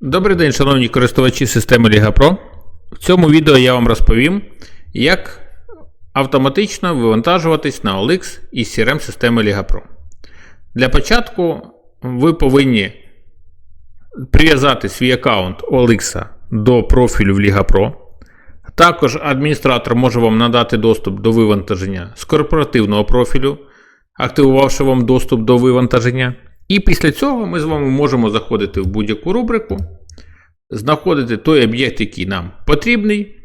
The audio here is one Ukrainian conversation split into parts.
Добрий день, шановні користувачі системи Liga Pro. В цьому відео я вам розповім, як автоматично вивантажуватись на OLX із CRM системи Liga Pro. Для початку ви повинні прив'язати свій аккаунт OLX до профілю в Liga Pro. Також адміністратор може вам надати доступ до вивантаження з корпоративного профілю, активувавши вам доступ до вивантаження. І після цього ми з вами можемо заходити в будь-яку рубрику, знаходити той об'єкт, який нам потрібний,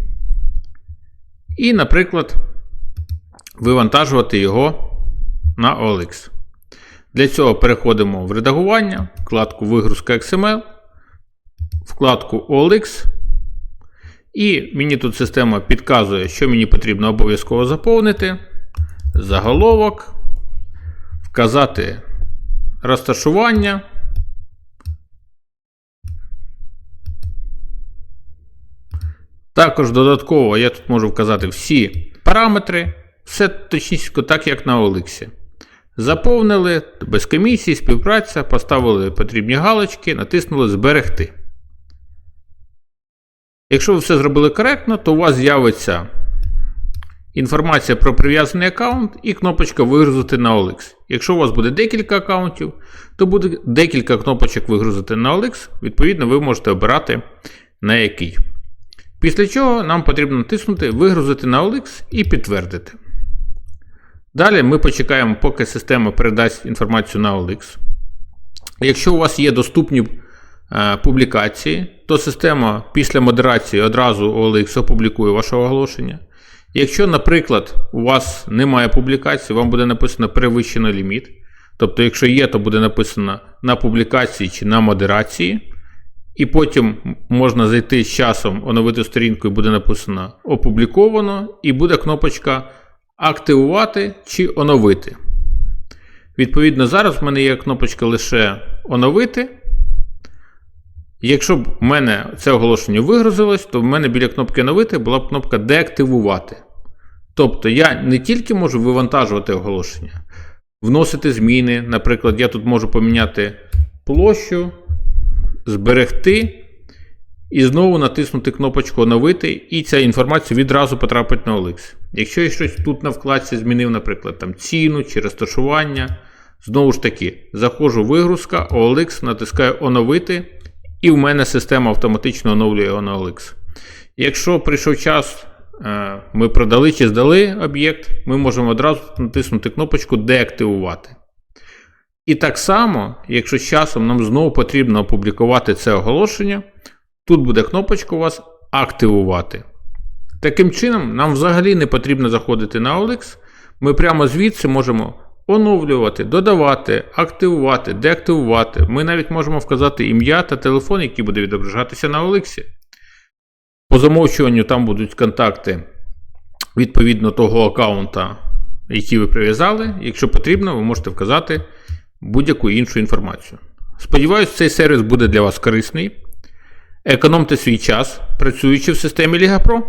і, наприклад, вивантажувати його на OLX. Для цього переходимо в редагування, вкладку Вигрузка XML, вкладку OLX. І мені тут система підказує, що мені потрібно обов'язково заповнити. Заголовок, вказати розташування. Також додатково я тут можу вказати всі параметри, все точніше так, як на OLX. Заповнили без комісії, співпраця, поставили потрібні галочки, натиснули Зберегти. Якщо ви все зробили коректно, то у вас з'явиться інформація про прив'язаний аккаунт і кнопочка Вигрузити на OLX. Якщо у вас буде декілька аккаунтів, то буде декілька кнопочок вигрузити на OLX. Відповідно, ви можете обирати на який. Після чого нам потрібно натиснути Вигрузити на OLX і підтвердити. Далі ми почекаємо, поки система передасть інформацію на OLX. Якщо у вас є доступні е, публікації, то система після модерації одразу OLX опублікує ваше оголошення. Якщо, наприклад, у вас немає публікації, вам буде написано перевищено ліміт. Тобто, якщо є, то буде написано на публікації чи на модерації. І потім можна зайти з часом, оновити сторінку, і буде написано опубліковано, і буде кнопочка Активувати чи оновити. Відповідно, зараз в мене є кнопочка лише оновити. Якщо б в мене це оголошення вигрузилось, то в мене біля кнопки оновити була б кнопка деактивувати. Тобто я не тільки можу вивантажувати оголошення, вносити зміни. Наприклад, я тут можу поміняти площу, зберегти і знову натиснути кнопочку оновити, і ця інформація відразу потрапить на OLX. Якщо я щось тут на вкладці змінив, наприклад, там ціну чи розташування, знову ж таки, заходжу в вигрузка, OLX, натискаю оновити. І в мене система автоматично оновлює його на OLX. Якщо прийшов час, е, ми продали чи здали об'єкт, ми можемо одразу натиснути кнопочку Деактивувати. І так само, якщо з часом нам знову потрібно опублікувати це оголошення, тут буде кнопочка у вас Активувати. Таким чином, нам взагалі не потрібно заходити на OLX. Ми прямо звідси можемо оновлювати, додавати, активувати, деактивувати. Ми навіть можемо вказати ім'я та телефон, який буде відображатися на OLX. По замовчуванню там будуть контакти відповідно того аккаунта, який ви прив'язали. Якщо потрібно, ви можете вказати будь-яку іншу інформацію. Сподіваюсь, цей сервіс буде для вас корисний. Економте свій час, працюючи в системі Liga Pro.